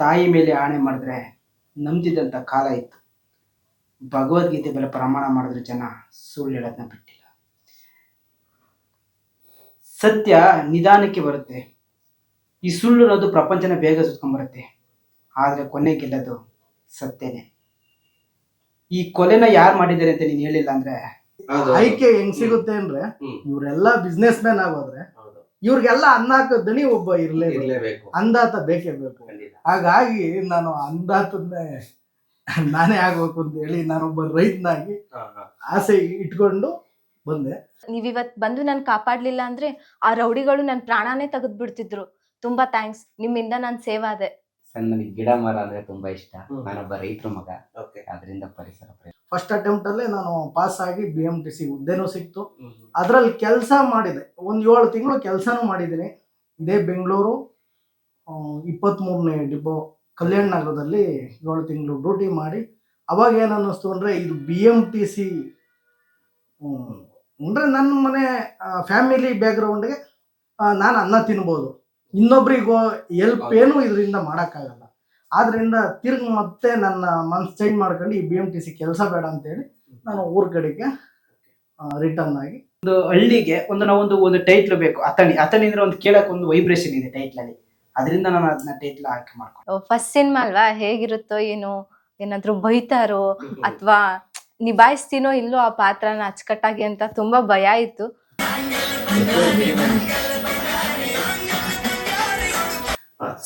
ತಾಯಿ ಮೇಲೆ ಆಣೆ ಮಾಡಿದ್ರೆ ನಂಬ್ದಿದ್ದಂಥ ಕಾಲ ಇತ್ತು. ಭಗವದ್ಗೀತೆ ಮೇಲೆ ಪ್ರಮಾಣ ಮಾಡಿದ್ರೆ ಜನ ಸುಳ್ಳು ಹೇಳೋದನ್ನ ಬಿಟ್ಟಿಲ್ಲ. ಸತ್ಯ ನಿಧಾನಕ್ಕೆ ಬರುತ್ತೆ. ಈ ಸುಳ್ಳು ಅನ್ನೋದು ಪ್ರಪಂಚನ ಬೇಗ ಸುತ್ಕೊಂಡ್ಬರುತ್ತೆ ಆದರೆ ಕೊನೆ ಗೆಲ್ಲೋದು ಸತ್ಯನೇ. ಈ ಕೊಲೆನ ಯಾರು ಮಾಡಿದ್ದಾರೆ ಅಂತ ನೀನು ಹೇಳಿಲ್ಲ ಅಂದ್ರೆ ಆಯ್ಕೆ ಹೆಂಗ್ ಸಿಗುತ್ತೆ ಅಂದ್ರೆ. ಇವರೆಲ್ಲ ಬಿಸ್ನೆಸ್ ಮ್ಯಾನ್ ಆಗೋದ್ರೆ ಇವ್ರಿಗೆಲ್ಲ ಅನ್ನ ಹಾಕೋ ದಣಿ ಒಬ್ಬ ಇರ್ಲೇ ಇರ್ಲೇಬೇಕು. ಅಂದಾತ ಬೇಕೇ ಬೇಕು. ಹಾಗಾಗಿ ನಾನು ಅಂದಾತನ್ನೇ ನಾನೇ ಆಗ್ಬೇಕು ಅಂತ ಹೇಳಿ ನಾನೊಬ್ಬ ರೈತನಾಗಿ. ಆಸೆ ಇಟ್ಕೊಂಡು ಬಂದೆ. ನೀವಿವತ್ ಬಂದು ನಾನು ಕಾಪಾಡ್ಲಿಲ್ಲ ಅಂದ್ರೆ ಆ ರೌಡಿಗಳು ನನ್ ಪ್ರಾಣಾನೇ ತೆಗೆದ್ಬಿಡ್ತಿದ್ರು. ತುಂಬಾ ಥ್ಯಾಂಕ್ಸ್ ನಿಮ್ಮಿಂದ ನಾನ್ ಸೇವ್ ಆದೆ. ಸರ್ ನನಗೆ ಗಿಡ ಮರ ಅಂದ್ರೆ ತುಂಬಾ ಇಷ್ಟ. ನಾನೊಬ್ಬ ರೈತರ ಮಗ. ಅದರಿಂದ ಪರಿಸರ. ಫಸ್ಟ್ ಅಟೆಂಪ್ಟ್ ಅಲ್ಲೇ ನಾನು ಪಾಸ್ ಆಗಿ ಬಿ ಎಂ ಟಿ ಸಿ ಹುದ್ದೆನೂ ಸಿಕ್ತು. ಅದ್ರಲ್ಲಿ ಕೆಲಸ ಮಾಡಿದೆ. ಒಂದ್ ಏಳು ತಿಂಗಳು ಕೆಲಸನೂ ಮಾಡಿದ್ದೀನಿ. ಇದೇ ಬೆಂಗಳೂರು ಇಪ್ಪತ್ತ್ಮೂರನೇ ಡಿಪೋ ಕಲ್ಯಾಣ ನಗರದಲ್ಲಿ ಏಳು ತಿಂಗಳು ಡ್ಯೂಟಿ ಮಾಡಿ. ಅವಾಗ ಏನು ಅನ್ನಿಸ್ತು ಅಂದರೆ ಇದು ಬಿ ಎಂ ಟಿ ಸಿ ಅಂದರೆ ನನ್ನ ಮನೆ ಫ್ಯಾಮಿಲಿ ಬ್ಯಾಕ್ಗ್ರೌಂಡ್ಗೆ ನಾನು ಅನ್ನ ತಿನ್ಬೋದು. ಇನ್ನೊಬ್ರಿಗೂ ಎಲ್ಪ್ ಏನು ಇದರಿಂದ ಮಾಡೋಕ್ಕಾಗಲ್ಲ. ಆದ್ರಿಂದ ತಿರ್ಗಿ ಮತ್ತೆ ನನ್ನ ಮನ್ಸು ಚೇಂಜ್ ಮಾಡ್ಕೊಂಡು ಈ ಬಿ ಎಂ ಟಿ ಸಿ ಕೆಲಸ ಬೇಡ ಅಂತೇಳಿ ನಾನು ಊರ ಕಡೆಗೆ ರಿಟರ್ನ್ ಆಗಿ. ಒಂದು ಹಳ್ಳಿಗೆ ಒಂದು ನಾವೊಂದು ಒಂದು ಟೈಟ್ಲ್ ಬೇಕು ಅಥಣಿ. ಅಥಣಿ ಅಂದ್ರೆ ಒಂದು ಕೇಳಕ್ ಒಂದು ವೈಬ್ರೇಷನ್ ಇದೆ ಟೈಟ್ಲ್ ಅಲ್ಲಿ. ಅದರಿಂದ ನಾನು ಅದನ್ನ ಟೈಟ್ಲ್ ಆಯ್ಕೆ ಮಾಡ್ಕೊಂಡು. ಫಸ್ಟ್ ಸಿನಿಮಾ ಅಲ್ವಾ? ಹೇಗಿರುತ್ತೋ ಏನು ಏನಾದ್ರು ಬೈತಾರೋ ಅಥವಾ ನಿಭಾಯಿಸ್ತೀನೋ ಇಲ್ಲೋ ಆ ಪಾತ್ರನ ಅಚ್ಚುಕಟ್ಟಾಗಿ ಅಂತ ತುಂಬಾ ಭಯ ಇತ್ತು.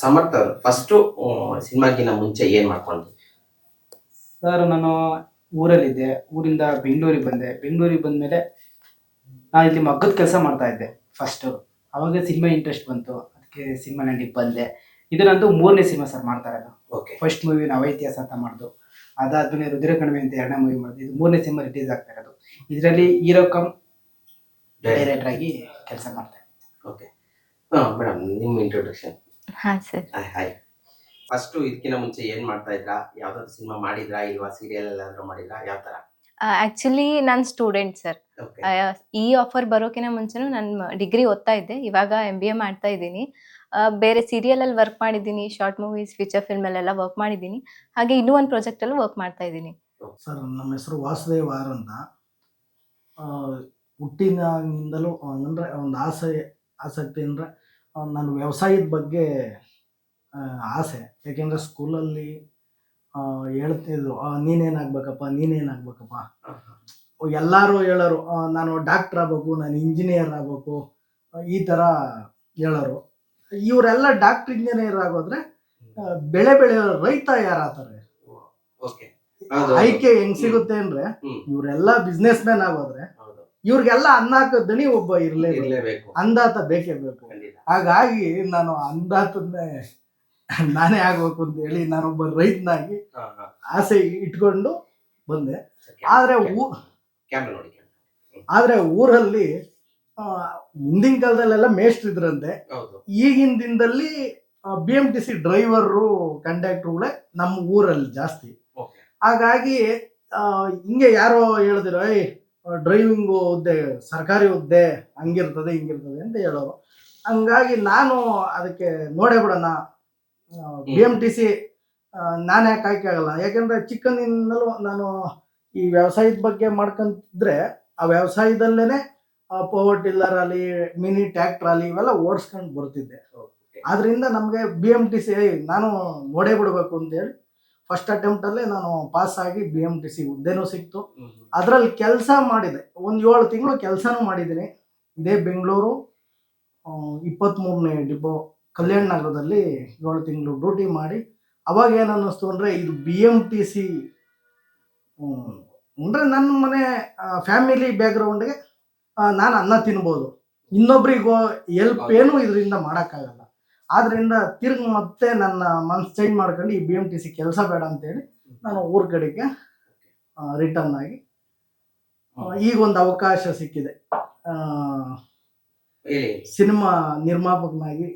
ಸಮರ್ಥ ಅವರು ಫಸ್ಟ್ ಸಿನಿಮಾಗಿನ ಮುಂಚೆ ಏನ್ ಮಾಡ್ಕೊಂಡ್ರಿ? ಸರ್ ನಾನು ಊರಲ್ಲಿದ್ದೆ. ಊರಿಂದ ಬೆಂಗಳೂರಿಗೆ ಬಂದೆ. ಬೆಂಗಳೂರಿಗೆ ಬಂದ್ಮೇಲೆ ನಾನು ಇಲ್ಲಿ ಮಗ್ಗದ ಕೆಲಸ ಮಾಡ್ತಾ ಇದ್ದೆ ಫಸ್ಟು ಅವಾಗ ಸಿನಿಮಾ ಇಂಟ್ರೆಸ್ಟ್ ಬಂತು. ಅದಕ್ಕೆ ಸಿನಿಮಾ ನಡಿಗೆ ಬಂದೆ. ಇದು ನಂದು ಮೂರನೇ ಸಿನಿಮಾ ಸರ್ ಮಾಡ್ತಾ ಇರೋದು ಓಕೆ ಫಸ್ಟ್ ಮೂವಿ ನಾವು ಇತಿಹಾಸ ಅಂತ ಮಾಡ್ದು. ಅದಾದ್ಮೇಲೆ ರುದ್ರ ಕಣಿವೆ ಅಂತ ಎರಡನೇ ಮೂವಿ ಮಾಡಿದೆ. ಇದು ಮೂರನೇ ಸಿನಿಮಾ ರಿಲೀಸ್ ಆಗ್ತಾ ಇರೋದು. ಇದರಲ್ಲಿ ಹೀರೋ ಕಮ್ ಡೈರೆಕ್ಟರ್ ಆಗಿ ಕೆಲಸ ಮಾಡ್ತಾ ಇದ್ದೆ. ಓಕೆ ಹಾ ಮೇಡಮ್ ನಿಮ್ಮ ಇಂಟ್ರೊಡಕ್ಷನ್ ಹಾ ಸರ್. ಹಾಯ್ ಫಸ್ಟ್ ಇದಕ್ಕಿಂತ ಮುಂಚೆ ಏನ್ ಮಾಡ್ತಾ ಇದ್ರಾ? ಯಾವ್ದಾದ್ರು ಸಿನಿಮಾ ಮಾಡಿದ್ರಾ? ಇಲ್ವಾ? ಸೀರಿಯಲ್ ಎಲ್ಲಾದ್ರೂ ಮಾಡಿದ್ರಾ? ಯಾವ ತರ? ಆಕ್ಚುಲಿ ನಾನು ಸ್ಟೂಡೆಂಟ್ ಸರ್ ಓಕೆ ಈ ಆಫರ್ ಬರೋಕಿನ ಮುಂಚೆನೂ ನಾನು ಡಿಗ್ರಿ ಓದ್ತಾ ಇದ್ದೆ. ಇವಾಗ ಎಂ ಬಿ ಎ ಮಾಡ್ತಾ ಇದ್ದೀನಿ. ಆ, ಬೇರೆ ಸೀರಿಯಲ್ ಅಲ್ಲಿ ವರ್ಕ್ ಮಾಡಿದ್ದೀನಿ. ಶಾರ್ಟ್ ಮೂವೀಸ್ ಫೀಚರ್ ಫಿಲ್ಮ್ ಅಲ್ಲೆಲ್ಲ ವರ್ಕ್ ಮಾಡಿದ್ದೀನಿ. ಹಾಗೆ ಇನ್ನೂ ಒಂದು ಪ್ರಾಜೆಕ್ಟ್ ಅಲ್ಲೂ ವರ್ಕ್ ಮಾಡ್ತಾ ಇದ್ದೀನಿ. ಸರ್ ನಮ್ಮ ಹೆಸರು ವಾಸುದೇವ್ ಆರ್ ಅಂತ. ಅಂದರೆ ಒಂದು ಆಸೆ ಆಸಕ್ತಿ ಅಂದರೆ ನಾನು ವ್ಯವಸಾಯದ ಬಗ್ಗೆ ಆಸೆ. ಯಾಕೆಂದರೆ ಸ್ಕೂಲಲ್ಲಿ ಹೇಳ್ತಿದ್ರು ನೀನೇನಾಗಬೇಕಪ್ಪ ನೀನೇನಾಗಬೇಕಪ್ಪ. ಎಲ್ಲರೂ ಹೇಳೋರು ನಾನು ಡಾಕ್ಟ್ರ್ ಆಗಬೇಕು ನಾನು ಇಂಜಿನಿಯರ್ ಆಗ್ಬೇಕು ಈ ಥರ ಹೇಳೋರು. ಇವರೆಲ್ಲ ಡಾಕ್ಟ್ರ್ ಇಂಜಿನಿಯರ್ ಆಗೋದ್ರೆ ಬೆಳೆ ಬೆಳೆ ಬೆಳೆಯೋ ರೈತ ಯಾರಾತಾರೆ? ಓಕೆ. ಆಯ್ಕೆ ಹೆಂಗ್ ಸಿಗುತ್ತೆ ಅಂದ್ರೆ ಇವರೆಲ್ಲ ಬಿಸ್ನೆಸ್ ಮ್ಯಾನ್ ಆಗೋದ್ರೆ ಇವ್ರಿಗೆಲ್ಲ ಅನ್ನ ಹಾಕೋ ದಣಿ ಒಬ್ಬ ಇರ್ಲೇ ಇರಲೇಬೇಕು. ಅಂದಾತ ಬೇಕೇ ಬೇಕು. ಹಾಗಾಗಿ ನಾನು ಅಂದಾತನ್ನೇ ನಾನೇ ಆಗ್ಬೇಕು ಅಂತ ಹೇಳಿ ನಾನೊಬ್ಬ ರೈತನಾಗಿ. ಆಸೆ ಇಟ್ಕೊಂಡು ಬಂದೆ. ಆದ್ರೆ ಆದ್ರೆ ಊರಲ್ಲಿ ಮುಂದಿನ ಹಿಂದಿನ ಕಾಲದಲ್ಲೆಲ್ಲ ಮೇಷ್ಟ್ರು ಇದ್ರಂತೆ ಈಗಿನ ದಿನದಲ್ಲಿ B M T C driver ಕಂಡಕ್ಟರ್ಗಳೇ ನಮ್ಮ ಊರಲ್ಲಿ ಜಾಸ್ತಿ. ಹಾಗಾಗಿ ಹಿಂಗೆ ಯಾರೋ ಹೇಳಿದ್ರು ಐ ಡ್ರೈವಿಂಗ್ ಹುದ್ದೆ ಸರ್ಕಾರಿ ಹುದ್ದೆ ಹಂಗಿರ್ತದೆ ಹಿಂಗಿರ್ತದೆ ಅಂತ ಹೇಳೋರು. ಹಂಗಾಗಿ ನಾನು ಅದಕ್ಕೆ ನೋಡೇ ಬಿಡೋಣ. ಬಿ ಎಂ ಟಿ ಸಿ ನಾನು ಯಾಕೆ ಆಯ್ಕೆ ಆಗಲ್ಲ. ಯಾಕೆಂದ್ರೆ ಚಿಕ್ಕಂದಿನಲ್ಲೂ ನಾನು ಈ ವ್ಯವಸಾಯದ ಬಗ್ಗೆ ಮಾಡ್ಕೊಂತಿದ್ರೆ ಆ ವ್ಯವಸಾಯದಲ್ಲೇನೆ ಪವರ್ ಟಿಲ್ಲರ್ ಅಲ್ಲಿ ಮಿನಿ ಟ್ಯಾಕ್ಟರ್ ಅಲ್ಲಿ ಇವೆಲ್ಲ ಓಡಿಸ್ಕೊಂಡು ಬರ್ತಿದ್ದೆ. ಅದರಿಂದ ಆದ್ರಿಂದ ನಮಗೆ ಬಿ ಎಂ ಟಿ ಸಿ ನಾನು ನೋಡೇ ಬಿಡಬೇಕು ಅಂತೇಳಿ ಫಸ್ಟ್ ಅಟೆಂಪ್ಟಲ್ಲೇ ನಾನು ಪಾಸ್ ಆಗಿ ಬಿ ಎಂ ಟಿ ಸಿ ಹುದ್ದೆನೂ ಸಿಕ್ತು. ಅದರಲ್ಲಿ ಕೆಲಸ ಮಾಡಿದೆ. ಒಂದು ಏಳು ತಿಂಗಳು ಕೆಲಸನೂ ಮಾಡಿದ್ದೀನಿ. ಇದೇ ಬೆಂಗಳೂರು ಇಪ್ಪತ್ತ್ಮೂರನೇ ಡಿಪೋ ಕಲ್ಯಾಣ ನಗರದಲ್ಲಿ ಏಳು ತಿಂಗಳು ಡ್ಯೂಟಿ ಮಾಡಿ. ಅವಾಗ ಏನು ಅನ್ನಿಸ್ತು ಅಂದರೆ ಇದು ಬಿ ಎಂ ಟಿ ಸಿ ಅಂದರೆ ನನ್ನ ಮನೆ ಫ್ಯಾಮಿಲಿ ಬ್ಯಾಕ್ಗ್ರೌಂಡ್ಗೆ ನಾನು ಅನ್ನ ತಿನ್ಬೋದು. ಇನ್ನೊಬ್ರಿಗೂ ಎಲ್ಪ್ ಏನು ಇದರಿಂದ ಮಾಡೋಕ್ಕಾಗಲ್ಲ. ಆದ್ರಿಂದ ತಿರ್ಗಿ ಮತ್ತೆ ನನ್ನ ಮನ್ಸು ಚೇಂಜ್ ಮಾಡ್ಕೊಂಡು ಈ ಬಿ ಎಂ ಟಿ ಸಿ ಕೆಲಸ ಬೇಡ ಅಂತೇಳಿ ನಾನು ಊರ ಕಡೆಗೆ ರಿಟರ್ನ್ ಆಗಿ ಈಗ ಒಂದು ಅವಕಾಶ ಸಿಕ್ಕಿದೆ. ಸಿನಿಮಾ ನಿರ್ಮಾಪಕನಾಗಿ.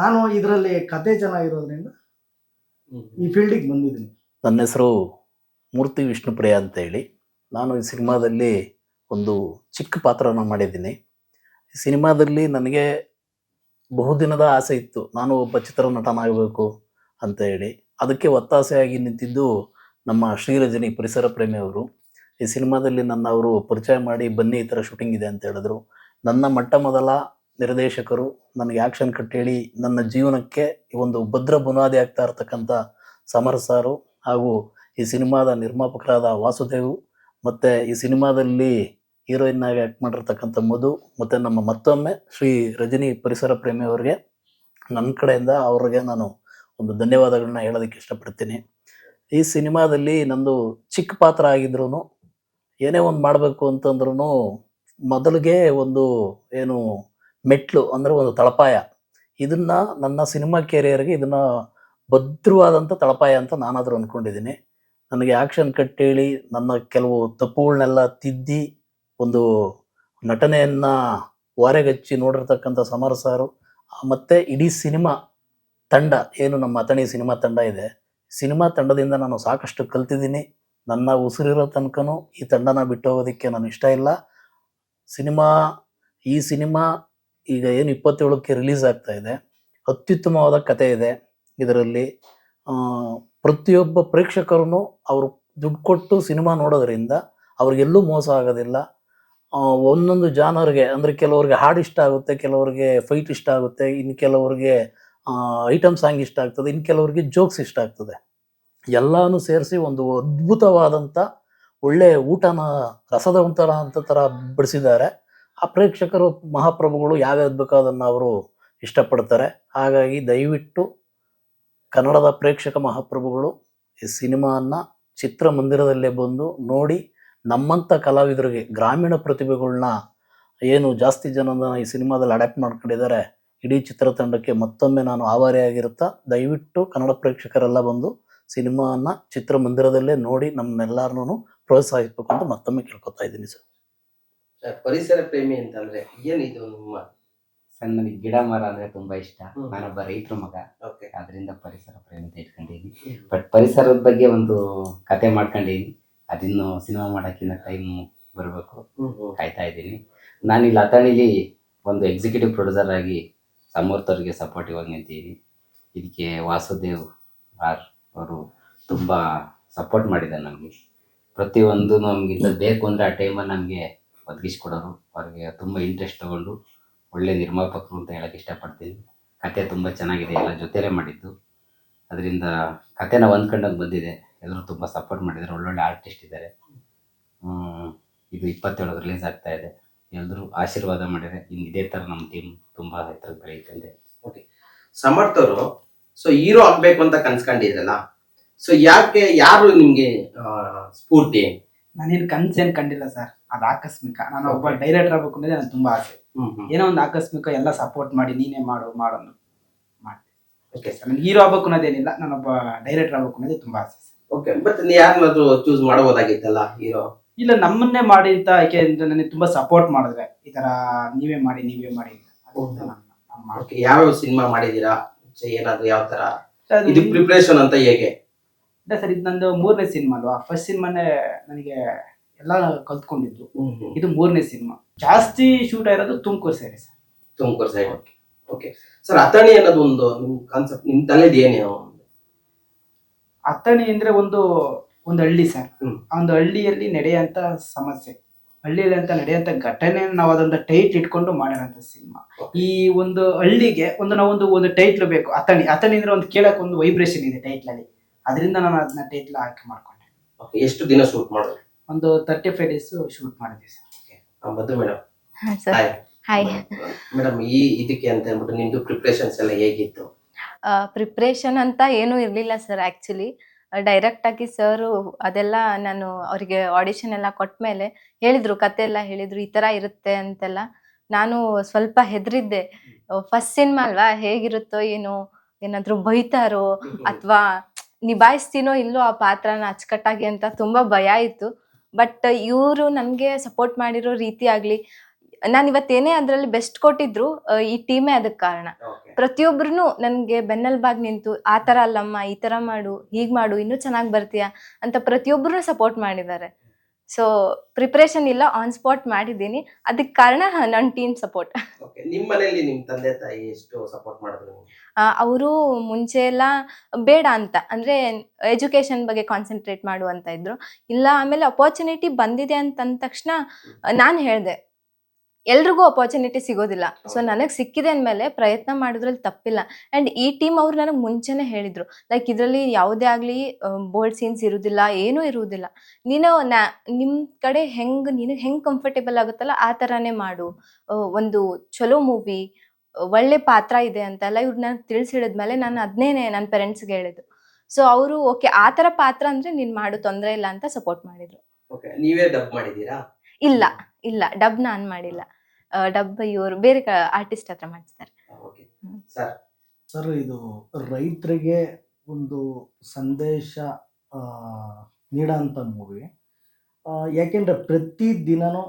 ನಾನು ಇದರಲ್ಲಿ ಕತೆ ಚೆನ್ನಾಗಿರೋದ್ರಿಂದ ಈ ಈ ಫೀಲ್ಡಿಗೆ ಬಂದಿದ್ದೀನಿ. ನನ್ನ ಹೆಸರು ಮೂರ್ತಿ ವಿಷ್ಣುಪ್ರಿಯ ಅಂತೇಳಿ. ನಾನು ಈ ಸಿನಿಮಾದಲ್ಲಿ ಒಂದು ಚಿಕ್ಕ ಪಾತ್ರನ ಮಾಡಿದ್ದೀನಿ. ಈ ಸಿನಿಮಾದಲ್ಲಿ ನನಗೆ ಬಹುದಿನದ ಆಸೆ ಇತ್ತು. ನಾನು ಒಬ್ಬ ಚಿತ್ರನಟನಾಗಬೇಕು ಅಂತ ಹೇಳಿ. ಅದಕ್ಕೆ ಒತ್ತಾಸೆಯಾಗಿ ನಿಂತಿದ್ದು ನಮ್ಮ ಶ್ರೀರಜನಿ ಪರಿಸರ ಪ್ರೇಮಿ ಅವರು. ಈ ಸಿನಿಮಾದಲ್ಲಿ ನನ್ನ ಅವರು ಪರಿಚಯ ಮಾಡಿ ಬನ್ನಿ ಈ ಥರ ಶೂಟಿಂಗ್ ಇದೆ ಅಂತ ಹೇಳಿದ್ರು. ನನ್ನ ಮೊಟ್ಟ ಮೊದಲ ನಿರ್ದೇಶಕರು ನನಗೆ ಆ್ಯಕ್ಷನ್ ಕಟ್ಟೇಳಿ ನನ್ನ ಜೀವನಕ್ಕೆ ಒಂದು ಭದ್ರ ಬುನಾದಿ ಆಗ್ತಾ ಇರ್ತಕ್ಕಂಥ ಸಮರ್ ಸಾರು ಹಾಗೂ ಈ ಸಿನಿಮಾದ ನಿರ್ಮಾಪಕರಾದ ವಾಸುದೇವ್ ಮತ್ತು ಈ ಸಿನಿಮಾದಲ್ಲಿ ಹೀರೋಯಿನ್ ಆಗಿ ಆ್ಯಕ್ಟ್ ಮಾಡಿರ್ತಕ್ಕಂಥ ಮಧು, ಮತ್ತು ನಮ್ಮ ಮತ್ತೊಮ್ಮೆ ಶ್ರೀ ರಜನಿ ಪರಿಸರ ಪ್ರೇಮಿ ಅವರಿಗೆ. ನನ್ನ ಕಡೆಯಿಂದ ಅವ್ರಿಗೆ ನಾನು ಒಂದು ಧನ್ಯವಾದಗಳನ್ನ ಹೇಳೋದಕ್ಕೆ ಇಷ್ಟಪಡ್ತೀನಿ. ಈ ಸಿನಿಮಾದಲ್ಲಿ ನಂದು ಚಿಕ್ಕ ಪಾತ್ರ ಆಗಿದ್ರು ಏನೇ ಒಂದು ಮಾಡಬೇಕು ಅಂತಂದ್ರೂ ಮೊದಲಿಗೆ ಒಂದು ಏನು ಮೆಟ್ಲು ಅಂದರೆ ಒಂದು ತಳಪಾಯ. ಇದನ್ನು ನನ್ನ ಸಿನಿಮಾ ಕೆರಿಯರ್ಗೆ ಇದನ್ನು ಭದ್ರವಾದಂಥ ತಳಪಾಯ ಅಂತ ನಾನಾದರೂ ಅಂದ್ಕೊಂಡಿದ್ದೀನಿ ನನಗೆ ಆ್ಯಕ್ಷನ್ ಕಟ್ಟೇಳಿ ನನ್ನ ಕೆಲವು ತಪ್ಪುಗಳನ್ನೆಲ್ಲ ತಿದ್ದಿ ಒಂದು ನಟನೆಯನ್ನು ವಾರೆಗಚ್ಚಿ ನೋಡಿರ್ತಕ್ಕಂಥ ಸಮರ ಸಾರು ಮತ್ತು ಇಡೀ ಸಿನಿಮಾ ತಂಡ, ಏನು ನಮ್ಮ ಅಥಣಿ ಸಿನಿಮಾ ತಂಡ ಇದೆ, ಸಿನಿಮಾ ತಂಡದಿಂದ ನಾನು ಸಾಕಷ್ಟು ಕಲ್ತಿದ್ದೀನಿ. ನನ್ನ ಉಸಿರಿರೋ ತನಕನೂ ಈ ತಂಡನ ಬಿಟ್ಟು ಹೋಗೋದಕ್ಕೆ ನಾನು ಇಷ್ಟ ಇಲ್ಲ. ಸಿನಿಮಾ, ಈ ಸಿನಿಮಾ ಈಗ ಏನು ಇಪ್ಪತ್ತೇಳಕ್ಕೆ ರಿಲೀಸ್ ಆಗ್ತಾ ಇದೆ. ಅತ್ಯುತ್ತಮವಾದ ಕತೆ ಇದೆ ಇದರಲ್ಲಿ. ಪ್ರತಿಯೊಬ್ಬ ಪ್ರೇಕ್ಷಕರು ಅವರು ದುಡ್ಡು ಕೊಟ್ಟು ಸಿನಿಮಾ ನೋಡೋದ್ರಿಂದ ಅವ್ರಿಗೆಲ್ಲೂ ಮೋಸ ಆಗೋದಿಲ್ಲ. ಒಂದೊಂದು ಜಾನರ್ಗೆ, ಅಂದರೆ ಕೆಲವ್ರಿಗೆ ಹಾಡು ಇಷ್ಟ ಆಗುತ್ತೆ, ಕೆಲವ್ರಿಗೆ ಫೈಟ್ ಇಷ್ಟ ಆಗುತ್ತೆ ಇನ್ನು ಕೆಲವ್ರಿಗೆ ಐಟಮ್ ಸಾಂಗ್ ಇಷ್ಟ ಆಗ್ತದೆ ಇನ್ನು ಕೆಲವ್ರಿಗೆ ಜೋಕ್ಸ್ ಇಷ್ಟ ಆಗ್ತದೆ. ಎಲ್ಲಾನು ಸೇರಿಸಿ ಒಂದು ಅದ್ಭುತವಾದಂಥ ಒಳ್ಳೆಯ ಊಟನ ರಸದ ಒಂಥರ ಅಂತ ಥರ ಬಿಡಿಸಿದ್ದಾರೆ. ಆ ಪ್ರೇಕ್ಷಕರು, ಮಹಾಪ್ರಭುಗಳು ಯಾವ್ಯಾವ್ದು ಬೇಕೋ ಅದನ್ನು ಅವರು ಇಷ್ಟಪಡ್ತಾರೆ. ಹಾಗಾಗಿ ದಯವಿಟ್ಟು ಕನ್ನಡದ ಪ್ರೇಕ್ಷಕ ಮಹಾಪ್ರಭುಗಳು ಈ ಸಿನಿಮಾನ ಚಿತ್ರಮಂದಿರದಲ್ಲೇ ಬಂದು ನೋಡಿ ನಮ್ಮಂಥ ಕಲಾವಿದರಿಗೆ ಗ್ರಾಮೀಣ ಪ್ರತಿಭೆಗಳನ್ನ ಏನು ಜಾಸ್ತಿ ಜನನ ಈ ಸಿನಿಮಾದಲ್ಲಿ ಅಡ್ಯಾಪ್ಟ್ ಮಾಡ್ಕೊಂಡಿದ್ದಾರೆ ಇಡೀ ಚಿತ್ರತಂಡಕ್ಕೆ ಮತ್ತೊಮ್ಮೆ ನಾನು ಆಭಾರಿಯಾಗಿರುತ್ತಾ ದಯವಿಟ್ಟು ಕನ್ನಡ ಪ್ರೇಕ್ಷಕರೆಲ್ಲ ಬಂದು ಸಿನಿಮಾನ ಚಿತ್ರಮಂದಿರದಲ್ಲೇ ನೋಡಿ ನಮ್ಮನ್ನೆಲ್ಲರನ್ನೂ ಪ್ರೋತ್ಸಾಹಿಸ್ಬೇಕು ಅಂತ ಮತ್ತೊಮ್ಮೆ ಕೇಳ್ಕೊತಾ ಇದ್ದೀನಿ ಸರ್. ಸರ್, ಪರಿಸರ ಪ್ರೇಮಿ ಅಂತಂದ್ರೆ ಏನಿದು ನಿಮ್ಮ? ಸರ್ ನನಗೆ ಗಿಡ ಮರ ಅಂದ್ರೆ ತುಂಬಾ ಇಷ್ಟ. ನಾನೊಬ್ಬ ರೈತರ ಮಗ. ಓಕೆ. ಅದರಿಂದ ಪರಿಸರ ಪ್ರೇಮಿ ಅಂತ ಇಟ್ಕೊಂಡಿದ್ದೀನಿ. ಬಟ್ ಪರಿಸರದ ಬಗ್ಗೆ ಒಂದು ಕತೆ ಮಾಡ್ಕೊಂಡಿದ್ದೀನಿ. ಅದಿನ್ನು ಸಿನಿಮಾ ಮಾಡೋಕ್ಕಿಂತ ಟೈಮ್ ಬರಬೇಕು ಕಾಯ್ತಾ ಇದ್ದೀನಿ. ನಾನು ಇಲ್ಲಿ ಅಥಣಿಲಿ ಒಂದು ಎಕ್ಸಿಕ್ಯೂಟಿವ್ ಪ್ರೊಡ್ಯೂಸರ್ ಆಗಿ ಸಮರ್ಥವ್ರಿಗೆ ಸಪೋರ್ಟಿವ್ ಆಗಿ ನಿಂತಿದ್ದೀನಿ. ಇದಕ್ಕೆ ವಾಸುದೇವ್ ಆರ್ ಅವರು ತುಂಬ ಸಪೋರ್ಟ್ ಮಾಡಿದ್ದಾರೆ ನಮಗೆ. ಪ್ರತಿಯೊಂದು ನಮ್ಗೆ ಇಂಥದ್ದು ಬೇಕು ಅಂದರೆ ಆ ಟೈಮಲ್ಲಿ ನಮಗೆ ಒದಗಿಸ್ಕೊಡೋರು. ಅವ್ರಿಗೆ ತುಂಬ ಇಂಟ್ರೆಸ್ಟ್ ತೊಗೊಂಡು ಒಳ್ಳೆ ನಿರ್ಮಾಪಕರು ಅಂತ ಹೇಳಕ್ಕೆ ಇಷ್ಟಪಡ್ತೀನಿ. ಕತೆ ತುಂಬ ಚೆನ್ನಾಗಿದೆ ಎಲ್ಲ ಜೊತೆಲೇ ಮಾಡಿದ್ದು. ಅದರಿಂದ ಕತೆನ ಹೊಂದ್ಕೊಂಡಾಗ ಬಂದಿದೆ. ಎಲ್ಲರೂ ತುಂಬ ಸಪೋರ್ಟ್ ಮಾಡಿದ್ದಾರೆ. ಒಳ್ಳೊಳ್ಳೆ ಆರ್ಟಿಸ್ಟ್ ಇದ್ದಾರೆ. ಹ್ಮ್, ಇದು ಇಪ್ಪತ್ತೇಳು ರಿಲೀಸ್ ಆಗ್ತಾ ಇದೆ. ಎಲ್ಲರೂ ಆಶೀರ್ವಾದ ಮಾಡಿದರೆ ಇನ್ನು ಇದೇ ಥರ ನಮ್ಮ ಟೀಮ್ ತುಂಬ ಎತ್ತರ ಬೆಳೆಯುತ್ತೆ ಓಕೆ ಸಮರ್ಥ ಅವರು ಸೊ ಹೀರೋ ಆಗಬೇಕು ಅಂತ ಕನ್ಸ್ಕೊಂಡಿದ್ರಲ್ಲ ಸೊ ಯಾಕೆ ಯಾರು ನಿಮಗೆ ಸ್ಫೂರ್ತಿ? ನಾನೇನು ಕನ್ಸೇನು ಕಂಡಿಲ್ಲ ಸರ್ ಅದು ಆಕಸ್ಮಿಕ. ನಾನು ಒಬ್ಬ. ಡೈರೆಕ್ಟರ್ ಆಗಬೇಕು ಅನ್ನೋದೇ ನನಗೆ ತುಂಬ ಆಸೆ. ಏನೋ ಒಂದು ಆಕಸ್ಮಿಕ ಎಲ್ಲ ಸಪೋರ್ಟ್ ಮಾಡಿ ನೀನೇ ಮಾಡು ಮಾಡೋನು ಮಾಡಿ ಓಕೆ ಸರ್ ನನಗೆ ಹೀರೋ ಆಗ್ಬೇಕು ಅನ್ನೋದೇನಿಲ್ಲ. ನಾನೊಬ್ಬ ಡೈರೆಕ್ಟರ್ ಆಗ್ಬೇಕು ಅನ್ನೋದೇ ತುಂಬ ಆಸೆ ಸರ್ ಓಕೆ ಬಟ್ ಯಾರನ್ನಾದ್ರೂ ಚೂಸ್ ಮಾಡಬಹುದಾಗಿತ್ತಲ್ಲ ಹೀರೋ ಇಲ್ಲ ನಮ್ಮನ್ನೇ ಮಾಡಿ ಅಂತ ಯಾಕೆ ಅಂದ್ರೆ ನನಗೆ ತುಂಬಾ ಸಪೋರ್ಟ್ ಮಾಡಿದ್ರೆ. ಈ ತರ ನೀವೇ ಮಾಡಿ ನೀವೇ ಮಾಡಿ ಅಂತ. ಅದರಿಂದ ನಾನು- ನಾನು ಮಾಡ್ತೀನಿ. ಓಕೆ ಯಾವ್ಯಾವ ಸಿನಿಮಾ ಮಾಡಿದೀರಾ ಏನಾದ್ರು ಯಾವ ತರ? ಅದು ಇದು ಪ್ರಿಪರೇಷನ್ ಅಂತ ಹೇಗೆ? ಇಲ್ಲ ಸರ್ ಇದು ನಂದು ಮೂರನೇ ಸಿನಿಮಾ ಅಲ್ವಾ? ಫಸ್ಟ್ ಸಿನಿಮಾನೇ ನನಗೆ ಎಲ್ಲ ಕಲ್ತ್ಕೊಂಡಿದ್ದು. ಇದು ಮೂರನೇ ಸಿನಿಮಾ ಜಾಸ್ತಿ ಶೂಟ್ ಆಗಿರೋದು ತುಮಕೂರು ಸೇರಿ sir. Tumakuru side. Okay sir Athani ಅನ್ನೋದು ಒಂದು ನಿಮ್ ಕಾನ್ಸೆಪ್ಟ್ ನಿಮ್ ತಲೆದು ಏನೇನು? ಅತ್ತಣಿ ಅಂದ್ರೆ ಒಂದು ಒಂದು ಹಳ್ಳಿ ಸರ್. ಒಂದು ಹಳ್ಳಿಯಲ್ಲಿ ನಡೆಯುವಂತ ಸಮಸ್ಯೆ. ಹಳ್ಳಿಯಲ್ಲಿ ಅಂತ ನಡೆಯುವಂತ ಘಟನೆ ನಾವು ಅದೊಂದು ಟೈಟ್ ಇಟ್ಕೊಂಡು ಮಾಡಿರೋಂಥ ಸಿನಿಮಾ. ಈ ಒಂದು ಹಳ್ಳಿಗೆ ಒಂದು ನಾವೊಂದು ಒಂದು ಟೈಟ್ಲ್ ಬೇಕು. ಅತಣಿ ಅತಣಿ ಅಂದ್ರೆ ಒಂದು ಕೇಳಕ್ ಒಂದು ವೈಬ್ರೇಷನ್ ಇದೆ ಟೈಟ್ಲಲ್ಲಿ. ಅದರಿಂದ ನಾನು ಅದನ್ನ ಟೈಟ್ಲ್ ಹಾಕಿ ಮಾಡ್ಕೊಂಡೆ. ಓಕೆ ಎಷ್ಟು ದಿನ ಶೂಟ್ ಮಾಡೋದು? ಒಂದು ತರ್ಟಿ ಫೈವ್ ಡೇಸ್ ಶೂಟ್ ಮಾಡಿದ್ವಿ ಸರ್. ಮದ್ದು ಮೇಡಮ್ ಹಾಯ್ ಮೇಡಮ್ ಈ ಇದಕ್ಕೆ ಅಂತ ಹೇಳ್ಬಿಟ್ಟು ನಿಮ್ದು ಪ್ರಿಪ್ರೇಷನ್ಸ್ ಎಲ್ಲ ಹೇಗಿತ್ತು? ಪ್ರಿಪ್ರೇಷನ್ ಅಂತ ಏನೂ ಇರಲಿಲ್ಲ ಸರ್ ಆ್ಯಕ್ಚುಲಿ ಡೈರೆಕ್ಟಾಗಿ ಸರು ಅದೆಲ್ಲ ನಾನು ಅವರಿಗೆ ಆಡಿಷನ್ ಎಲ್ಲ ಕೊಟ್ಟ ಮೇಲೆ ಹೇಳಿದರು ಕತೆ ಎಲ್ಲ ಹೇಳಿದರು ಈ ಥರ ಇರುತ್ತೆ ಅಂತೆಲ್ಲ. ನಾನು ಸ್ವಲ್ಪ ಹೆದರಿದ್ದೆ. ಫಸ್ಟ್ ಸಿನಿಮಾ ಅಲ್ವಾ? ಹೇಗಿರುತ್ತೋ ಏನೋ ಏನಾದರೂ ಬೈತಾರೋ ಅಥವಾ ನಿಭಾಯಿಸ್ತೀನೋ ಇಲ್ಲೋ ಆ ಪಾತ್ರನ ಅಚ್ಚುಕಟ್ಟಾಗಿ ಅಂತ ತುಂಬ ಭಯ ಇತ್ತು. ಬಟ್ ಇವರು ನನಗೆ ಸಪೋರ್ಟ್ ಮಾಡಿರೋ ರೀತಿ ಆಗಲಿ ನಾನು ಇವತ್ತೇನೇ ಅದರಲ್ಲಿ ಬೆಸ್ಟ್ ಕೊಟ್ಟಿದ್ರು ಆ, ಈ ಟೀಮೇ ಅದಕ್ಕೆ ಕಾರಣ. ಓಕೆ ಪ್ರತಿಯೊಬ್ರು ನನಗೆ ಬೆನ್ನೆಲ್ಬಾಗ್ ನಿಂತು ಆ ಥರ ಅಲ್ಲಮ್ಮ ಈ ಥರ ಮಾಡು ಹೀಗೆ ಮಾಡು ಇನ್ನೂ ಚೆನ್ನಾಗಿ ಬರ್ತೀಯಾ? ಅಂತ ಪ್ರತಿಯೊಬ್ಬರು ಸಪೋರ್ಟ್ ಮಾಡಿದ್ದಾರೆ. ಸೊ ಪ್ರಿಪ್ರೇಷನ್ ಇಲ್ಲ ಆನ್ ಸ್ಪಾಟ್ ಮಾಡಿದ್ದೀನಿ. ಅದಕ್ಕೆ ಕಾರಣ ನನ್ನ ಟೀಮ್ ಸಪೋರ್ಟ್ ಓಕೆ ನಿಮ್ಮ ಮನೆಯಲ್ಲಿ ನಿಮ್ಮ ತಂದೆ ತಾಯಿ ಎಷ್ಟು ಸಪೋರ್ಟ್ ಮಾಡಿದ್ರು? ನಿಮ್ಗೆ? ಅವರು ಮುಂಚೆ ಎಲ್ಲ ಬೇಡ ಅಂತ ಅಂದರೆ ಎಜುಕೇಷನ್ ಬಗ್ಗೆ ಕಾನ್ಸಂಟ್ರೇಟ್ ಮಾಡು ಅಂತ ಇದ್ರು. ಇಲ್ಲ ಆಮೇಲೆ ಅಪರ್ಚುನಿಟಿ ಬಂದಿದೆ ಅಂತ ಅಂದ ತಕ್ಷಣ ನಾನು ಹೇಳಿದೆ ಎಲ್ರಿಗೂ ಅಪಾರ್ಚುನಿಟಿ ಸಿಗೋದಿಲ್ಲ. ಸೊ. ನನಗೆ ಸಿಕ್ಕಿದೆ ಅಂದಮೇಲೆ ಪ್ರಯತ್ನ ಮಾಡೋದ್ರಲ್ಲಿ ತಪ್ಪಿಲ್ಲ. ಆ್ಯಂಡ್ ಈ ಟೀಮ್ ಅವ್ರು ನನಗೆ ಮುಂಚೆನೇ ಹೇಳಿದರು. ಲೈಕ್ ಇದರಲ್ಲಿ ಯಾವುದೇ ಆಗಲಿ ಬೋಲ್ಡ್ ಸೀನ್ಸ್ ಇರುವುದಿಲ್ಲ ಏನೂ ಇರುವುದಿಲ್ಲ ನೀನು ನಾ ನಿಮ್ಮ ಕಡೆ ಹೆಂಗೆ ನಿನಗೆ ಹೆಂಗೆ ಕಂಫರ್ಟೇಬಲ್ ಆಗುತ್ತಲ್ಲ ಆ ಥರನೇ ಮಾಡು. ಒಂದು ಚಲೋ ಮೂವಿ ಒಳ್ಳೆ ಪಾತ್ರ ಇದೆ ಅಂತೆಲ್ಲ ಇವ್ರು ನನಗೆ ತಿಳಿಸಿಡಿದ್ಮೇಲೆ ನಾನು ಅದನ್ನೇ ನನ್ನ ಪೇರೆಂಟ್ಸ್ಗೆ ಹೇಳಿದ್ದು. ಸೊ ಅವರು ಓಕೆ ಆ ಥರ ಪಾತ್ರ ಅಂದರೆ ನೀನು ಮಾಡು ತೊಂದರೆ ಇಲ್ಲ ಅಂತ ಸಪೋರ್ಟ್ ಮಾಡಿದರು. ಓಕೆ ನೀವೇ ಡಬ್ ಮಾಡಿದ್ದೀರಾ? ಇಲ್ಲ ಇಲ್ಲ ಡಬ್ ನಾನು ಮಾಡಿಲ್ಲ. ಡಬ್ ಇವರು ಬೇರೆ ಆರ್ಟಿಸ್ಟ್ ಹತ್ರ ಮಾಡಿಸ್ತಾರೆ ಓಕೆ ಸರ್ ಇದು ರೈತರಿಗೆ ಒಂದು ಸಂದೇಶ ನೀಡಂತ ನೀಡೋಂಥ ಮೂವಿ ಯಾಕೆಂದ್ರೆ ಪ್ರತಿ ದಿನನೂ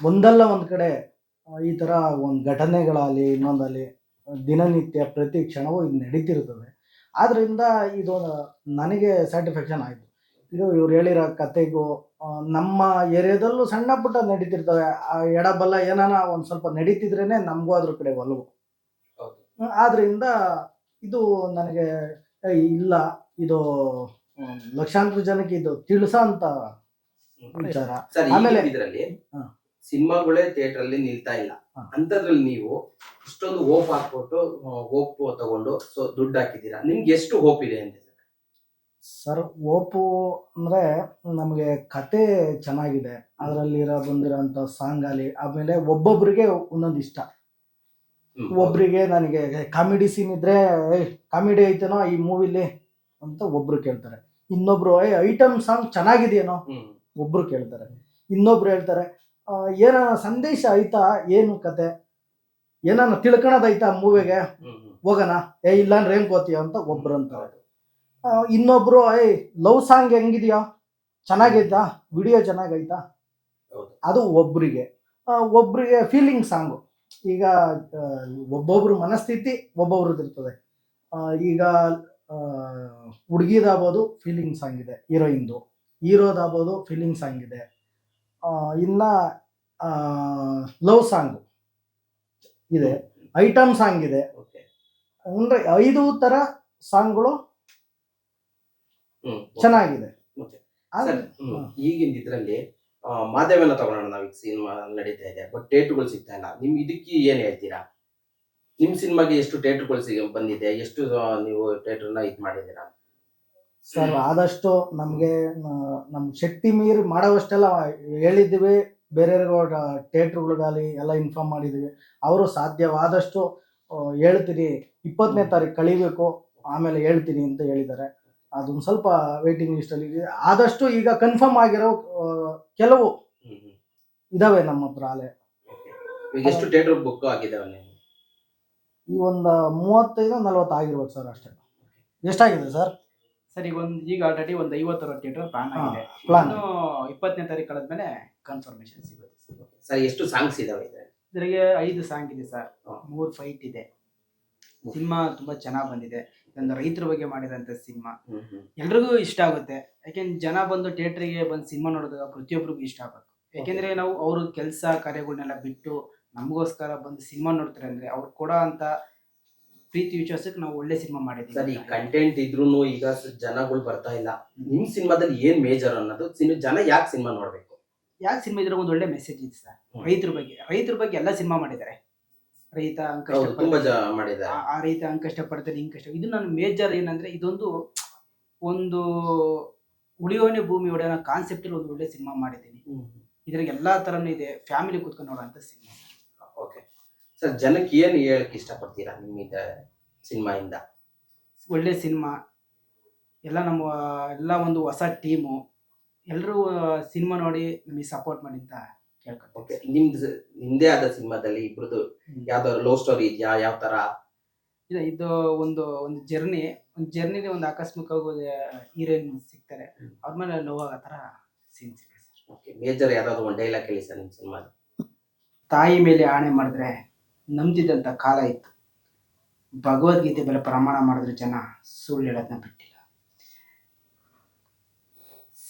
ಒಂದಲ್ಲ ಒಂದು ಕಡೆ ಈ ಥರ ಒಂದು ಘಟನೆಗಳಾಗಲಿ ಇನ್ನೊಂದಲ್ಲಿ ದಿನನಿತ್ಯ ಪ್ರತಿ ಕ್ಷಣವೂ ಇದು ನಡೀತಿರ್ತದೆ. ಆದ್ದರಿಂದ ಇದು ನನಗೆ ಸ್ಯಾಟಿಸ್ಫ್ಯಾಕ್ಷನ್ ಆಯಿತು. ಇದು ಇವ್ರು ಹೇಳಿರೋ ಕತೆಗೂ ನಮ್ಮ ಏರಿಯಾದಲ್ಲೂ ಸಣ್ಣ ಪುಟ್ಟ ನಡೀತಿರ್ತವೆ. ಆ ಎಡಬಲ್ಲ ಏನಾನ ಒಂದು ಸ್ವಲ್ಪ ನಡೀತಿದ್ರೇ ನಮಗೂ ಅದ್ರ ಕಡೆ ಒಲವು. ಆದ್ರಿಂದ ಇದು ನನಗೆ ಇಲ್ಲ ಇದು ಲಕ್ಷಾಂತರ ಜನಕ್ಕೆ ಇದು ತಿಳಿಸ ಅಂತ ವಿಚಾರ. ಆಮೇಲೆ- ಇದರಲ್ಲಿ. ಸಿನಿಮಾಗಳೇ ಥಿಯೇಟರ್ ಅಲ್ಲಿ ನಿಲ್ತಾ ಇಲ್ಲ. ಅಂತದ್ರಲ್ಲಿ ನೀವು ಇಷ್ಟೊಂದು ಹೋಪ್ ಹಾಕ್ಬಿಟ್ಟು ಹೋಪ್ ತಗೊಂಡು ಸೊ ದುಡ್ಡು ಹಾಕಿದ್ದೀರಾ? ನಿಮ್ಗೆ ಎಷ್ಟು ಹೋಪ್ ಇದೆ ಅಂತ ಸರ್ ಓಪು ಅಂದ್ರೆ ನಮಗೆ ಕತೆ ಚೆನ್ನಾಗಿದೆ. ಅದರಲ್ಲಿರೋ ಬಂದಿರೋಂಥ ಸಾಂಗ್ ಅಲ್ಲಿ ಆಮೇಲೆ ಒಬ್ಬೊಬ್ಬರಿಗೆ ಒಂದೊಂದು ಇಷ್ಟ. ಒಬ್ಬರಿಗೆ ನನಗೆ ಕಾಮಿಡಿ ಸೀನ್ ಇದ್ರೆ ಕಾಮಿಡಿ ಐತೇನೋ ಈ ಮೂವಿಲಿ ಅಂತ ಒಬ್ರು ಕೇಳ್ತಾರೆ. ಇನ್ನೊಬ್ರು ಏ ಐಟಮ್ ಸಾಂಗ್ ಚೆನ್ನಾಗಿದೆಯೇನೋ ಒಬ್ಬರು ಒಬ್ರು ಕೇಳ್ತಾರೆ. ಇನ್ನೊಬ್ರು ಹೇಳ್ತಾರೆ ಏನ ಸಂದೇಶ ಐತಾ ಏನು ಕತೆ? ಏನಾನ ತಿಳ್ಕೊಳೋದೈತಾ ಮೂವಿಗೆ. ಹೋಗೋಣ. ಏ ಇಲ್ಲ ಅಂದ್ರೆ ಏನ್ ಗೊತ್ತೀಯ ಅಂತ ಒಬ್ರು ಅಂತಾರೆ. ಇನ್ನೊಬ್ರು ಏ ಲವ್ ಸಾಂಗ್ ಹೆಂಗಿದ್ಯಾ? ಚೆನ್ನಾಗೈತಾ ವಿಡಿಯೋ ಚೆನ್ನಾಗೈತಾ. ಅದು ಒಬ್ರಿಗೆ. ಒಬ್ರಿಗೆ ಫೀಲಿಂಗ್ ಸಾಂಗು ಈಗ ಒಬ್ಬೊಬ್ರು ಮನಸ್ಥಿತಿ ಒಬ್ಬೊಬ್ರದ್ದು ಇರ್ತದೆ. ಈಗ ಹುಡುಗಿದಾಗ್ಬೋದು ಫೀಲಿಂಗ್ ಸಾಂಗ್ ಇದೆ ಹೀರೋಯಿಂದು ಹೀರೋದಾಗ್ಬೋದು ಫೀಲಿಂಗ್ ಸಾಂಗ್ ಇದೆ. ಇನ್ನ ಲವ್ ಸಾಂಗ್ ಇದೆ. ಐಟಮ್ ಸಾಂಗ್ ಇದೆ. ಓಕೆ. ಅಂದ್ರೆ ಐದು ತರ ಸಾಂಗ್ಗಳು ಚೆನ್ನಾಗಿದೆ. ಈಗಿನ ಇದರಲ್ಲಿ ಮಾಧ್ಯಮನ ತಗೊಳ್ಳೋಣ ನಾವು ಈಗ ಸಿನಿಮಾ ನಡೀತಾ ಇದೆ ಬಟ್ ಥಿಯೇಟರ್ಗಳು ಸಿಗ್ತಾ ಇಲ್ಲ. ನಿಮ್ ಇದಕ್ಕೆ ಏನ್ ಹೇಳ್ತೀರಾ? ನಿಮ್ ಸಿನಿಮಾಗೆ ಎಷ್ಟು ಥಿಯೇಟರ್ಗಳು ಸಿಗ ಬಂದಿದೆ? ಎಷ್ಟು ನೀವು ಥಿಯೇಟರ್ನ ಇದು ಮಾಡಿದ್ದೀರಾ? ಸರ್ ಆದಷ್ಟು ನಮಗೆ ನಮ್ಮ ಶಕ್ತಿ ಮೀರಿ ಮಾಡೋವಷ್ಟೆಲ್ಲ ಹೇಳಿದ್ದೀವಿ. ಬೇರೆ ಥಿಯೇಟ್ರುಗಳಿಗಾಗಲಿ ಎಲ್ಲ ಇನ್ಫಾರ್ಮ್ ಮಾಡಿದ್ದೀವಿ ಅವರು ಸಾಧ್ಯವಾದಷ್ಟು ಹೇಳ್ತೀನಿ ಇಪ್ಪತ್ತನೇ ತಾರೀಕು ಕಳಿಬೇಕು ಆಮೇಲೆ ಹೇಳ್ತೀನಿ ಅಂತ ಹೇಳಿದ್ದಾರೆ. ಅದೊಂದು ಸ್ವಲ್ಪ ವೇಟಿಂಗ್ ಲಿಸ್ಟಲ್ಲಿ ಇದೆ. ಆದಷ್ಟು ಈಗ ಕನ್ಫರ್ಮ್ ಆಗಿರೋ ಕೆಲವು. ಇದಾವೆ ನಮ್ಮ ಹತ್ರ ಅಲೆ ಈಗ ಎಷ್ಟು ಥಿಯೇಟರ್ ಬುಕ್ ಆಗಿದ್ದಾವೆ ಈ ಒಂದು ಮೂವತ್ತೈದು ನಲ್ವತ್ತು ಆಗಿರ್ಬೋದು ಸರ್ ಅಷ್ಟೇ. ಎಷ್ಟಾಗಿದೆ ಸರ್ ಸರ್ ಈಗ ಒಂದು ಈಗ ಆಲ್ರೆಡಿ ಒಂದು ಐವತ್ತರ ಥಿಯೇಟರ್ ಪ್ಲಾನ್ ಆಗಿದೆ. ಪ್ಲಾನ್ ಇಪ್ಪತ್ತನೇ ತಾರೀಕು ಕಳೆದ್ಮೇಲೆ ಕನ್ಫರ್ಮೇಶನ್ ಸಿಗುತ್ತೆ ಸರ್ ಸರ್ ಎಷ್ಟು ಸಾಂಗ್ಸ್ ಇದಾವೆ ಇದರಿಗೆ ಇದ್ರಿಗೆ ಐದು ಸಾಂಗ್ ಇದೆ ಸರ್ ಮೂರು ಫೈಟ್ ಇದೆ. ಸಿನಿಮಾ ತುಂಬ ಚೆನ್ನಾಗಿ ಬಂದಿದೆ. ಇದೊಂದು ರೈತರ ಬಗ್ಗೆ ಮಾಡಿದಂತ ಸಿನಿಮಾ. ಎಲ್ರಿಗೂ ಇಷ್ಟ ಆಗುತ್ತೆ. ಯಾಕೆಂದ್ರೆ ಜನ ಬಂದು ಥಿಯೇಟ್ರಿಗೆ ಬಂದು ಸಿನಿಮಾ ನೋಡಿದಾಗ ಪ್ರತಿಯೊಬ್ಬರಿಗೂ ಇಷ್ಟ ಆಗಬೇಕು ಯಾಕೆಂದ್ರೆ ನಾವು ಅವ್ರ ಕೆಲಸ ಕಾರ್ಯಗಳನ್ನೆಲ್ಲ ಬಿಟ್ಟು ನಮಗೋಸ್ಕರ ಬಂದು ಸಿನಿಮಾ ನೋಡ್ತಾರೆ ಅಂದ್ರೆ ಅವ್ರು ಕೊಡೋ ಅಂತ ಪ್ರೀತಿ ವಿಶ್ವಾಸಕ್ಕೆ ನಾವು ಒಳ್ಳೆ ಸಿನಿಮಾ ಸರ್ ಈ ಕಂಟೆಂಟ್ ಇದ್ರೂನು ಈಗ ಜನಗಳು ಬರ್ತಾ ಇಲ್ಲ. ನಿಮ್ ಸಿನಿಮಾದಲ್ಲಿ ಏನ್ ಮೇಜರ್ ಅನ್ನೋದು ಜನ ಯಾಕೆ ಸಿನಿಮಾ ನೋಡ್ಬೇಕು? ಯಾಕೆ ಸಿನಿಮಾ ಇದ್ರೆ ಒಂದು ಒಳ್ಳೆ ಮೆಸೇಜ್ ಇದೆ ಸರ್. ರೈತರ ಬಗ್ಗೆ ರೈತರ ಬಗ್ಗೆ ಎಲ್ಲ ಸಿನಿಮಾ ಮಾಡಿದ್ದಾರೆ. ರೈತ ತುಂಬಾ. ಮಾಡಿದ್ದಾರೆ. ಆ- ರೈತ ಹಂಗ್ ಕಷ್ಟಪಡ್ತಾನೆ ಹಿಂಗೆ ಕಷ್ಟ. ಇದು ನನ್ನ ಮೇಜರ್ ಏನಂದ್ರೆ ಇದೊಂದು ಒಂದು ಉಳಿಯೋನೆ ಭೂಮಿ ಒಡೆಯೋ ಕಾನ್ಸೆಪ್ಟ್ ಒಂದು ಒಳ್ಳೆ ಸಿನಿಮಾ ಮಾಡಿದ್ದೀನಿ. ಇದ್ರಾಗ ಎಲ್ಲಾ ತರನು ಇದೆ. ಫ್ಯಾಮಿಲಿ ಕೂತ್ಕೊಂಡು ನೋಡೋಂಥ ಸಿನಿಮಾ ಓಕೆ. ಸರ್ ಜನಕ್ಕೆ ಏನು ಹೇಳಕ್ ಇಷ್ಟಪಡ್ತೀರಾ ನಿಮ್ಮಿಂದ ಸಿನಿಮಾ ಇಂದ? ಒಳ್ಳೆ ಸಿನಿಮಾ ಎಲ್ಲ ನಮ್ಮ ಎಲ್ಲ ಒಂದು ಹೊಸ ಟೀಮು ಎಲ್ಲರೂ ಸಿನಿಮಾ ನೋಡಿ ನಮಗೆ ಸಪೋರ್ಟ್ ಮಾಡಿ ಅಂತ ಕೇಳ್ಕೊತೀನಿ ಓಕೆ ನಿಮ್ದು ನಿಮ್ದೇ ಆದ ಸಿನಿಮಾದಲ್ಲಿ ಇಬ್ರದ್ದು ಯಾವ್ದಾದ್ರು ಲವ್ ಸ್ಟೋರಿ ಇದೆಯಾ? ಯಾವ ತರ? ಇಲ್ಲ ಇದು ಒಂದು ಒಂದು ಜರ್ನಿ ಒಂದು ಜರ್ನಿಲಿ ಒಂದು ಆಕಸ್ಮಿಕವಾಗಿ ಹೀರೋಯಿನ್ ಸಿಗ್ತಾರೆ. ಅವ್ರ ಮೇಲೆ ಲವ್ ಆಗೋ ಥರ ಸೀನ್ಸ್ ಇದೆ ಸರ್. ಓಕೆ ಮೇಜರ್ ಯಾವ್ದಾದ್ರು ಒಂದು ಡೈಲಾಗ್ ಹೇಳಿ ಸರ್ ನಿಮ್ಮ ಸಿನಿಮಾ ತಾಯಿ ಮೇಲೆ ಆಣೆ ಮಾಡಿದ್ರೆ ನಂಬಿದಂತ ಕಾಲ ಇತ್ತು. ಭಗವದ್ಗೀತೆ ಮೇಲೆ ಪ್ರಮಾಣ ಮಾಡಿದ್ರೆ ಜನ ಸುಳ್ಳು ಹೇಳೋದನ್ನ ಬಿಟ್ಟಿಲ್ಲ.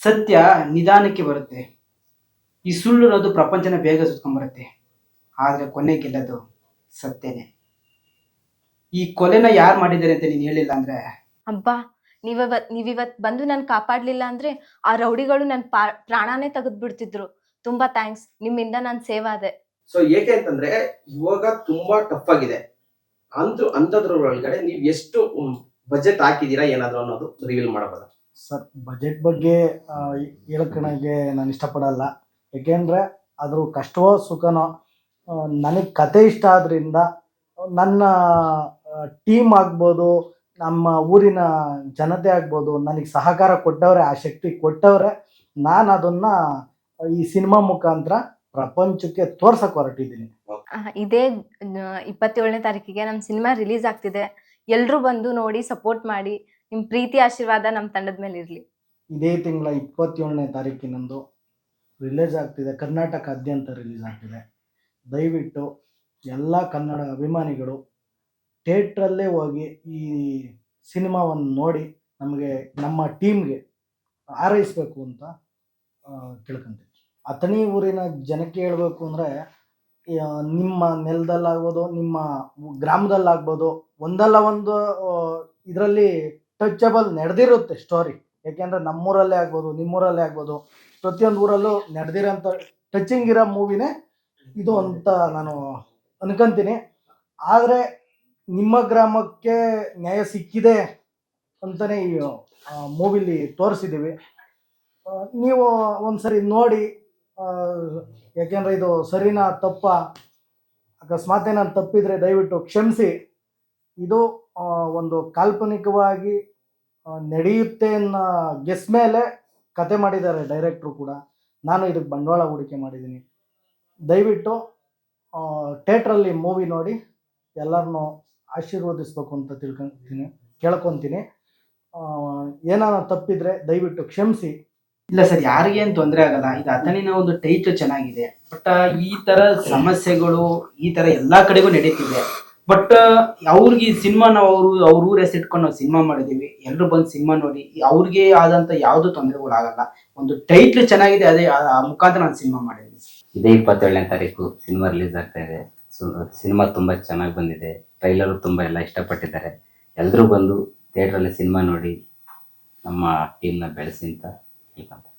ಸತ್ಯ ನಿಧಾನಕ್ಕೆ ಬರುತ್ತೆ. ಈ ಸುಳ್ಳು ಅನ್ನೋದು ಪ್ರಪಂಚನ ಬೇಗ ಸುತ್ಕೊಂಡ್ಬರುತ್ತೆ. ಆದ್ರೆ ಕೊನೆ ಗೆಲ್ಲೋದು ಸತ್ಯನೇ. ಈ ಕೊಲೆನ ಯಾರು ಮಾಡಿದ್ದಾರೆ ಅಂತ ನೀನು ಹೇಳಿಲ್ಲ ಅಂದ್ರೆ? ಅಬ್ಬಾ ನೀವ್ ನೀವಿವತ್ ಬಂದು ನಾನು ಕಾಪಾಡ್ಲಿಲ್ಲ ಅಂದ್ರೆ ಆ ರೌಡಿಗಳು ನನ್ ಪ್ರಾಣಾನೇ ಪ್ರಾಣಾನೇ ತೆಗೆದ್ಬಿಡ್ತಿದ್ರು. ತುಂಬಾ ಥ್ಯಾಂಕ್ಸ್ ನಿಮ್ಮಿಂದ ನಾನ್ ಸೇವ್ ಆದೆ. ಸೊ ಏಕೆ ಅಂತಂದ್ರೆ ಇವಾಗ ತುಂಬಾ ಟಫ್ ಆಗಿದೆ. ಅಂತ ಅಂಥದ್ರ ಒಳಗಡೆ ನೀವು ಎಷ್ಟು ಬಜೆಟ್ ಹಾಕಿದೀರಾ ಏನಾದ್ರು ಅನ್ನೋದು ರಿವೀಲ್ ಮಾಡಬಹುದಾ? ಸರ್ ಬಜೆಟ್ ಬಗ್ಗೆ ಹೇಳ್ಕೊಳಕ್ಕೆ ನಾನು ಇಷ್ಟಪಡಲ್ಲ. ಏಕೆಂದರೆ ಅದ್ರ ಕಷ್ಟವೋ ಸುಖನೋ ನನಗೆ ಕತೆ ಇಷ್ಟ ಆದ್ರಿಂದ ನನ್ನ ಟೀಮ್ ಆಗ್ಬೋದು ನಮ್ಮ ಊರಿನ ಜನತೆ ಆಗ್ಬೋದು ನನಗೆ ಸಹಕಾರ ಕೊಟ್ಟವರೇ ಆ ಶಕ್ತಿ ಕೊಟ್ಟವ್ರೆ ನಾನು ಅದನ್ನು ಈ ಸಿನಿಮಾ ಮುಖಾಂತರ ಪ್ರಪಂಚಕ್ಕೆ ತೋರ್ಸಕ್ಕೆ ಹೊರಟಿದ್ದೀನಿ. ಇದೇ ಇಪ್ಪತ್ತೇಳನೇ ತಾರೀಕಿಗೆ ನಮ್ಮ ಸಿನಿಮಾ ರಿಲೀಸ್ ಆಗ್ತಿದೆ. ಎಲ್ಲರೂ ಬಂದು ನೋಡಿ ಸಪೋರ್ಟ್ ಮಾಡಿ ನಿಮ್ಮ ಪ್ರೀತಿ ಆಶೀರ್ವಾದ ನಮ್ಮ ತಂಡದ ಮೇಲೆ ಇರಲಿ. ಇದೇ ತಿಂಗಳ ಇಪ್ಪತ್ತೇಳನೇ ತಾರೀಕಿನಂದು ರಿಲೀಸ್ ಆಗ್ತಿದೆ ಕರ್ನಾಟಕಾದ್ಯಂತ ರಿಲೀಸ್ ಆಗ್ತಿದೆ. ದಯವಿಟ್ಟು ಎಲ್ಲ ಕನ್ನಡ ಅಭಿಮಾನಿಗಳು ಥಿಯೇಟ್ರಲ್ಲೇ ಹೋಗಿ ಈ ಸಿನಿಮಾವನ್ನು ನೋಡಿ ನಮಗೆ ನಮ್ಮ ಟೀಮ್ಗೆ ಹಾರೈಸಬೇಕು ಅಂತ ಕೇಳ್ಕೊಂತೀವಿ ಅಥಣಿ ಊರಿನ ಜನಕ್ಕೆ ಹೇಳಬೇಕು ಅಂದರೆ ನಿಮ್ಮ ನೆಲದಲ್ಲಾಗ್ಬೋದು, ನಿಮ್ಮ ಗ್ರಾಮದಲ್ಲಾಗ್ಬೋದು, ಒಂದಲ್ಲ ಒಂದು ಇದರಲ್ಲಿ ಟಚಬಲ್ ನಡೆದಿರುತ್ತೆ ಸ್ಟೋರಿ ಯಾಕೆಂದರೆ ನಮ್ಮೂರಲ್ಲೇ ಆಗ್ಬೋದು, ನಿಮ್ಮೂರಲ್ಲೇ ಆಗ್ಬೋದು. ಪ್ರತಿಯೊಂದು ಊರಲ್ಲೂ ನಡೆದಿರೋಂಥ ಟಚಿಂಗ್ ಇರೋ ಮೂವಿನೇ ಇದು ಅಂತ ನಾನು ಅನ್ಕೊಂತೀನಿ. ಆದರೆ ನಿಮ್ಮ ಗ್ರಾಮಕ್ಕೆ ನ್ಯಾಯ ಸಿಕ್ಕಿದೆ ಅಂತಲೇ ಈ ಮೂವಿಲಿ ತೋರಿಸಿದ್ದೀವಿ ನೀವು ಒಂದ್ಸರಿ ನೋಡಿ ಯಾಕೆಂದರೆ ಇದು ಸರಿನಾ ತಪ್ಪ? ಅಕಸ್ಮಾತ್ ಏನಾದ್ರು ತಪ್ಪಿದರೆ ದಯವಿಟ್ಟು ಕ್ಷಮಿಸಿ. ಇದು ಒಂದು ಕಾಲ್ಪನಿಕವಾಗಿ ನಡೆಯುತ್ತೆ ಅನ್ನೋ ಗೆಸ್ ಮೇಲೆ ಕತೆ ಮಾಡಿದ್ದಾರೆ ಡೈರೆಕ್ಟ್ರು ಕೂಡ. ನಾನು ಇದಕ್ಕೆ ಬಂಡವಾಳ ಹೂಡಿಕೆ ಮಾಡಿದ್ದೀನಿ. ದಯವಿಟ್ಟು ಥಿಯೇಟ್ರಲ್ಲಿ ಮೂವಿ ನೋಡಿ, ಎಲ್ಲರನ್ನೂ ಆಶೀರ್ವದಿಸ್ಬೇಕು ಅಂತ ತಿಳ್ಕೊತೀನಿ ಕೇಳ್ಕೊತೀನಿ. ಏನಾರ ತಪ್ಪಿದ್ರೆ ದಯವಿಟ್ಟು ಕ್ಷಮಿಸಿ. ಇಲ್ಲ ಸರ್ ಯಾರಿಗೇನು ತೊಂದರೆ ಆಗಲ್ಲ. ಇದು ಅಥಣಿನ ಒಂದು ಟೈಟು ಚೆನ್ನಾಗಿದೆ. ಬಟ್ ಈ ಥರ ಸಮಸ್ಯೆಗಳು, ಈ ಥರ ಎಲ್ಲ ಕಡೆಗೂ ನಡೀತಿದೆ. ಬಟ್ ಅವ್ರಿಗೆ ಸಿನಿಮಾ ನಾವು ಅವರು, ಅವ್ರ ಊರ ಹೆಸರಿಟ್ಕೊಂಡು ನಾವು ಸಿನಿಮಾ ಮಾಡಿದೀವಿ. ಎಲ್ಲರೂ ಬಂದು ಸಿನಿಮಾ ನೋಡಿ ಅವ್ರಿಗೆ ಆದಂತ ಯಾವ್ದು ತೊಂದರೆಗಳು ಆಗಲ್ಲ. ಒಂದು ಟೈಟ್ಲ್ ಚೆನ್ನಾಗಿದೆ, ಅದೇ, ಆ ಮುಖಾಂತರ ನಾನು ಸಿನಿಮಾ ಮಾಡಿದ್ವಿ ಇದೇ ಇಪ್ಪತ್ತೇಳನೇ ತಾರೀಕು ಸಿನಿಮಾ ರಿಲೀಸ್ ಆಗ್ತಾ ಇದೆ. ಸೊ ಸಿನಿಮಾ ತುಂಬಾ ಚೆನ್ನಾಗಿ ಬಂದಿದೆ. ಟ್ರೈಲರು ತುಂಬಾ ಎಲ್ಲ ಇಷ್ಟಪಟ್ಟಿದ್ದಾರೆ. ಎಲ್ಲರೂ ಬಂದು ಥಿಯೇಟ್ರಲ್ಲಿ ಸಿನಿಮಾ ನೋಡಿ ನಮ್ಮ ಟೀಮ್ನ ಬೆಳೆಸಿ ಅಂತ ಹೇಳ್ಕೊಂತಾರೆ